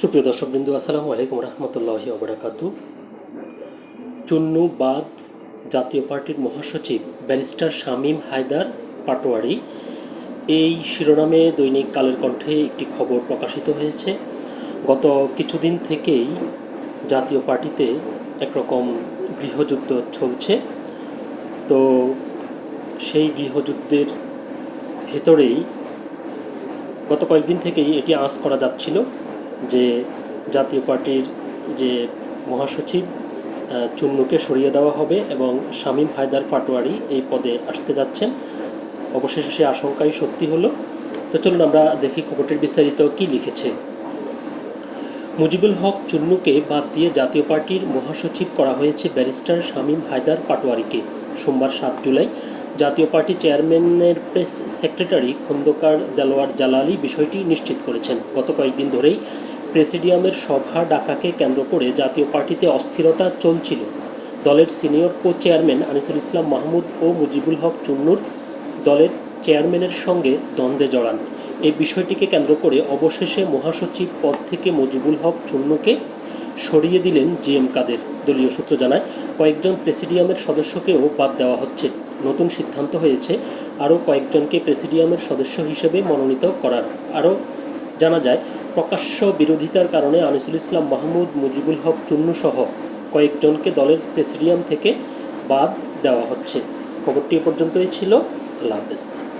সুপ্রিয় দর্শকবৃন্দু, আসসালামু আলাইকুম রহমতুল্লাহ ওবরাকাতু চুন্নু বাদ জাতীয় পার্টির মহাসচিব ব্যারিস্টার শামীম হায়দার পাটোয়ারি এই শিরোনামে দৈনিক কালের কণ্ঠে একটি খবর প্রকাশিত হয়েছে। গত কিছুদিন থেকেই জাতীয় পার্টিতে একরকম গৃহযুদ্ধ চলছে। তো সেই গৃহযুদ্ধের ভেতরেই গত কয়েকদিন থেকেই এটি আঁচ করা যাচ্ছিল। যে জাতীয় পার্টির যে মহাসচিব চুন্নুকে সরিয়ে দেওয়া হবে এবং শামীম হায়দার পাটোয়ারি এই পদে আসতে যাচ্ছেন। অবশেষে সে আশঙ্কাই সত্যি হলো। তো চলুন আমরা দেখি খবরটির বিস্তারিত কি লিখেছে। মুজিবুল হক চুন্নুকে বাদ দিয়ে জাতীয় পার্টির মহাসচিব করা হয়েছে ব্যারিস্টার শামীম হায়দার পাটোয়ারিকে। সোমবার সাত জুলাই জাতীয় পার্টি চেয়ারম্যানের প্রেস সেক্রেটারি খন্দকার দেলোয়ার জালালি বিষয়টি নিশ্চিত করেছেন। গত কয়েকদিন ধরেই প্রেসিডিয়ামের সভা ডাকাকে কেন্দ্র করে জাতীয় পার্টিতে অস্থিরতা চলছিল। দলের senior co chairman Anisul Islam Mahmud ও মুজিবুল হক চুন্নুর দলের চেয়ারম্যানের সঙ্গে দ্বন্দ্বে জড়ান। এই বিষয়টিকে কেন্দ্র করে অবশেষে মহাসচিব পদ থেকে মুজিবুল হক চুন্নুকে সরিয়ে দিলেন জি এম কাদের। দলীয় সূত্র জানায়, কয়েকজন প্রেসিডিয়ামের সদস্যকেও বাদ দেওয়া হচ্ছে। নতুন সিদ্ধান্ত হয়েছে, আরও কয়েকজনকে প্রেসিডিয়ামের সদস্য হিসেবে মনোনীত করার। আরও জানা যায় প্রকাশ্য বিরোধিতার কারণে আনিসুল ইসলাম মাহমুদ, মুজিবুল হক চুন্নু সহ কয়েকজনকে দলের প্রেসিডিয়াম থেকে বাদ দেওয়া হচ্ছে। খবরটি এ পর্যন্তই ছিল। আল্লাহ হাফেজ।